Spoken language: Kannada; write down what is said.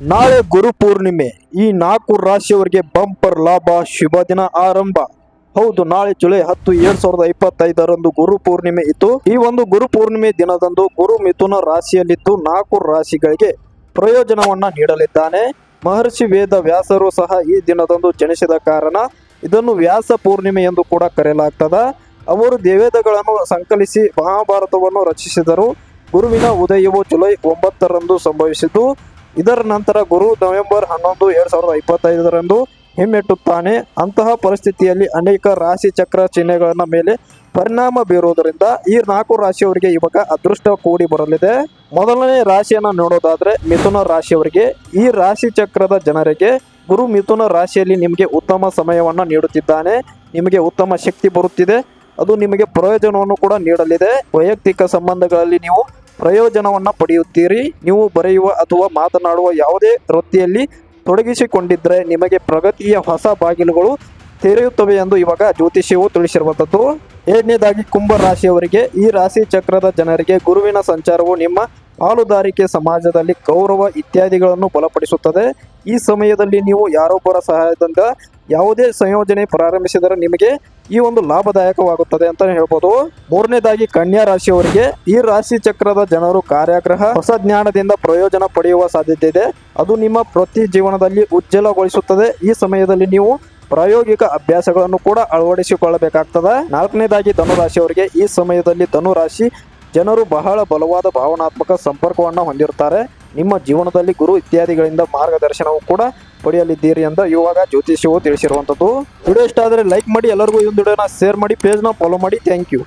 ನಾಳೆ ಗುರು ಪೂರ್ಣಿಮೆ. ಈ ನಾಲ್ಕು ರಾಶಿಯವರಿಗೆ ಬಂಪರ್, ಲಾಭ, ಶುಭ ದಿನ ಆರಂಭ. ಹೌದು, ನಾಳೆ ಜುಲೈ ಹತ್ತು, ಎರಡ್ ಸಾವಿರದ ಇಪ್ಪತ್ತೈದರಂದು ಗುರು ಪೂರ್ಣಿಮೆ ಇತ್ತು. ಈ ಒಂದು ಗುರು ಪೂರ್ಣಿಮೆ ದಿನದಂದು ಗುರು ಮಿಥುನ ರಾಶಿಯಲ್ಲಿದ್ದು ನಾಲ್ಕು ರಾಶಿಗಳಿಗೆ ಪ್ರಯೋಜನವನ್ನ ನೀಡಲಿದ್ದಾನೆ. ಮಹರ್ಷಿ ವೇದ ವ್ಯಾಸರು ಸಹ ಈ ದಿನದಂದು ಜನಿಸಿದ ಕಾರಣ ಇದನ್ನು ವ್ಯಾಸ ಪೂರ್ಣಿಮೆ ಎಂದು ಕೂಡ ಕರೆಯಲಾಗ್ತದ. ಅವರು ದೇವೇದಗಳನ್ನು ಸಂಕಲಿಸಿ ಮಹಾಭಾರತವನ್ನು ರಚಿಸಿದರು. ಗುರುವಿನ ಉದಯವು ಜುಲೈ ಒಂಬತ್ತರಂದು ಸಂಭವಿಸಿದ್ದು. ಇದರ ನಂತರ ಗುರು ನವೆಂಬರ್ ಹನ್ನೊಂದು, ಎರಡ್ ಸಾವಿರದ ಇಪ್ಪತ್ತೈದರಂದು ಹಿಮ್ಮೆಟ್ಟುತ್ತಾನೆ. ಅಂತಹ ಪರಿಸ್ಥಿತಿಯಲ್ಲಿ ಅನೇಕ ರಾಶಿ ಚಕ್ರ ಚಿಹ್ನೆಗಳನ್ನ ಮೇಲೆ ಪರಿಣಾಮ ಬೀರುವುದರಿಂದ ಈ ನಾಲ್ಕು ರಾಶಿಯವರಿಗೆ ಇವಾಗ ಅದೃಷ್ಟ ಕೂಡಿ ಬರಲಿದೆ. ಮೊದಲನೇ ರಾಶಿಯನ್ನು ನೋಡೋದಾದ್ರೆ ಮಿಥುನ ರಾಶಿಯವರಿಗೆ. ಈ ರಾಶಿ ಚಕ್ರದ ಜನರಿಗೆ ಗುರು ಮಿಥುನ ರಾಶಿಯಲ್ಲಿ ನಿಮಗೆ ಉತ್ತಮ ಸಮಯವನ್ನು ನೀಡುತ್ತಿದ್ದಾನೆ. ನಿಮಗೆ ಉತ್ತಮ ಶಕ್ತಿ ಬರುತ್ತಿದೆ. ಅದು ನಿಮಗೆ ಪ್ರಯೋಜನವನ್ನು ಕೂಡ ನೀಡಲಿದೆ. ವೈಯಕ್ತಿಕ ಸಂಬಂಧಗಳಲ್ಲಿ ನೀವು ಪ್ರಯೋಜನವನ್ನ ಪಡೆಯುತ್ತೀರಿ. ನೀವು ಬರೆಯುವ ಅಥವಾ ಮಾತನಾಡುವ ಯಾವುದೇ ವೃತ್ತಿಯಲ್ಲಿ ತೊಡಗಿಸಿಕೊಂಡಿದ್ದರೆ ನಿಮಗೆ ಪ್ರಗತಿಯ ಹೊಸ ಬಾಗಿಲುಗಳು ತೆರೆಯುತ್ತವೆ ಎಂದು ಇವಾಗ ಜ್ಯೋತಿಷ್ಯವು ತಿಳಿಸಿರುವಂಥದ್ದು ಎರಡನೇದಾಗಿ ಕುಂಭ ರಾಶಿಯವರಿಗೆ ಈ ರಾಶಿ ಚಕ್ರದ ಜನರಿಗೆ ಗುರುವಿನ ಸಂಚಾರವು ನಿಮ್ಮ ಪಾಲುದಾರಿಕೆ ಸಮಾಜದಲ್ಲಿ ಗೌರವ ಇತ್ಯಾದಿಗಳನ್ನು ಬಲಪಡಿಸುತ್ತದೆ. ಈ ಸಮಯದಲ್ಲಿ ನೀವು ಯಾರೊಬ್ಬರ ಸಹಾಯದಿಂದ ಯಾವುದೇ ಸಂಯೋಜನೆ ಪ್ರಾರಂಭಿಸಿದರೆ ನಿಮಗೆ ಈ ಒಂದು ಲಾಭದಾಯಕವಾಗುತ್ತದೆ ಅಂತ ಹೇಳ್ಬೋದು. ಮೂರನೇದಾಗಿ ಕನ್ಯಾ ರಾಶಿಯವರಿಗೆ ಈ ರಾಶಿ ಚಕ್ರದ ಜನರು ಕಾರ್ಯಾಗ್ರಹ, ಹೊಸ ಜ್ಞಾನದಿಂದ ಪ್ರಯೋಜನ ಪಡೆಯುವ ಸಾಧ್ಯತೆ ಇದೆ. ಅದು ನಿಮ್ಮ ಪ್ರತಿ ಜೀವನದಲ್ಲಿ ಉಜ್ವಲಗೊಳಿಸುತ್ತದೆ. ಈ ಸಮಯದಲ್ಲಿ ನೀವು ಪ್ರಾಯೋಗಿಕ ಅಭ್ಯಾಸಗಳನ್ನು ಕೂಡ ಅಳವಡಿಸಿಕೊಳ್ಳಬೇಕಾಗ್ತದೆ. ನಾಲ್ಕನೇದಾಗಿ ಧನುರಾಶಿಯವರಿಗೆ ಈ ಸಮಯದಲ್ಲಿ ಧನುರಾಶಿ ಜನರು ಬಹಳ ಬಲವಾದ ಭಾವನಾತ್ಮಕ ಸಂಪರ್ಕವನ್ನು ಹೊಂದಿರುತ್ತಾರೆ. ನಿಮ್ಮ ಜೀವನದಲ್ಲಿ ಗುರು ಇತ್ಯಾದಿಗಳಿಂದ ಮಾರ್ಗದರ್ಶನವು ಕೂಡ ಪಡೆಯಲಿದ್ದೀರಿ ಅಂತ ಇವಾಗ ಜ್ಯೋತಿಷ್ಯವು ತಿಳಿಸಿರುವಂಥದ್ದು ವಿಡಿಯೋ ಇಷ್ಟ ಆದರೆ ಲೈಕ್ ಮಾಡಿ, ಎಲ್ಲರಿಗೂ ಈ ವಿಡಿಯೋನ ಶೇರ್ ಮಾಡಿ ಪೇಜ್ನ ಫಾಲೋ ಮಾಡಿ. Thank you